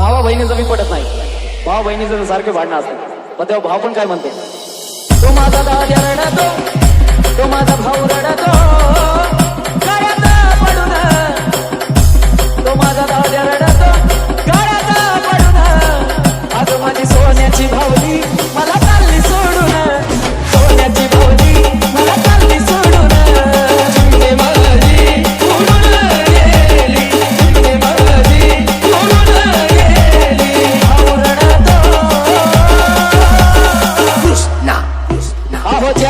भावा बहिणीचं मी पटत नाही. भावा बहिणीचं सारखे भांडणं असतं. पण तेव्हा भाव पण काय म्हणते? तो माझा दादा रडतो तो माझा भाऊ रडतो तो माझा दादा रडतो आज माझी सोन्याची भावली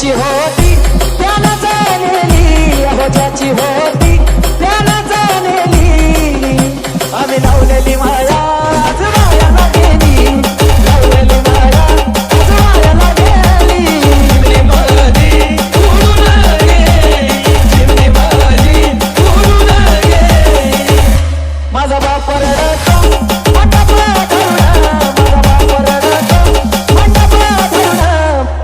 होती त्याला जाणली हो ज्याची होती.